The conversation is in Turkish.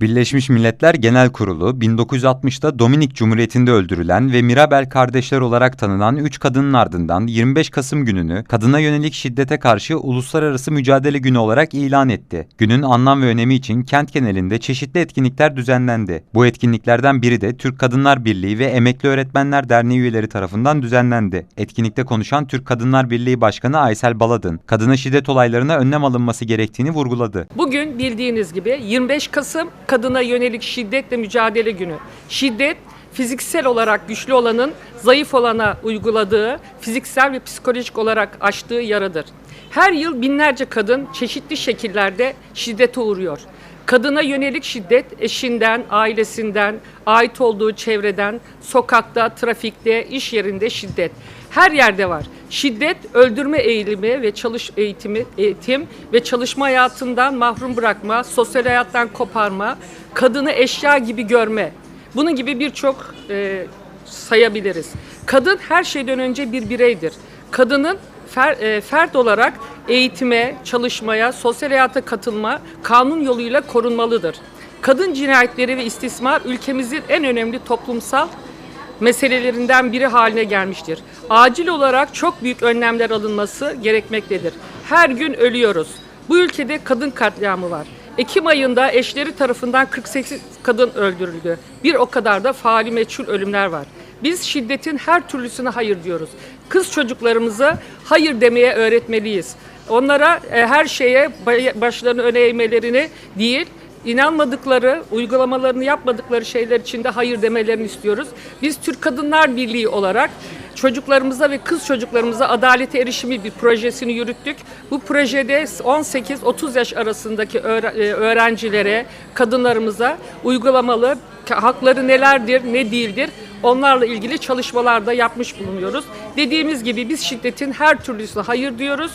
Birleşmiş Milletler Genel Kurulu 1960'ta Dominik Cumhuriyeti'nde öldürülen ve Mirabel kardeşler olarak tanınan 3 kadının ardından 25 Kasım gününü kadına yönelik şiddete karşı Uluslararası Mücadele Günü olarak ilan etti. Günün anlam ve önemi için kent genelinde çeşitli etkinlikler düzenlendi. Bu etkinliklerden biri de Türk Kadınlar Birliği ve Emekli Öğretmenler Derneği üyeleri tarafından düzenlendi. Etkinlikte konuşan Türk Kadınlar Birliği Başkanı Aysel Baladın, kadına şiddet olaylarına önlem alınması gerektiğini vurguladı. Bugün bildiğiniz gibi 25 Kasım Kadına Yönelik Şiddetle Mücadele Günü. Şiddet fiziksel olarak güçlü olanın zayıf olana uyguladığı, fiziksel ve psikolojik olarak açtığı yaradır. Her yıl binlerce kadın çeşitli şekillerde şiddete uğruyor. Kadına yönelik şiddet eşinden, ailesinden, ait olduğu çevreden, sokakta, trafikte, iş yerinde şiddet. Her yerde var. Şiddet, öldürme eğilimi ve çalış eğitimi, eğitim ve çalışma hayatından mahrum bırakma, sosyal hayattan koparma, kadını eşya gibi görme. Bunun gibi birçok e, sayabiliriz. Kadın her şeyden önce bir bireydir. Kadının fer, e, fert olarak eğitime, çalışmaya, sosyal hayata katılma kanun yoluyla korunmalıdır. Kadın cinayetleri ve istismar ülkemizin en önemli toplumsal meselelerinden biri haline gelmiştir. Acil olarak çok büyük önlemler alınması gerekmektedir. Her gün ölüyoruz. Bu ülkede kadın katliamı var. Ekim ayında eşleri tarafından 48 kadın öldürüldü. Bir o kadar da faali meçhul ölümler var. Biz şiddetin her türlüsüne hayır diyoruz. Kız çocuklarımıza hayır demeye öğretmeliyiz. Onlara e, her şeye başlarını öne eğmelerini değil, inanmadıkları, uygulamalarını yapmadıkları şeyler için de hayır demelerini istiyoruz. Biz Türk Kadınlar Birliği olarak çocuklarımıza ve kız çocuklarımıza adalete erişimi bir projesini yürüttük. Bu projede 18-30 yaş arasındaki e, öğrencilere, kadınlarımıza uygulamalı hakları nelerdir, ne değildir onlarla ilgili çalışmalar da yapmış bulunuyoruz. Dediğimiz gibi biz şiddetin her türlüsüne hayır diyoruz.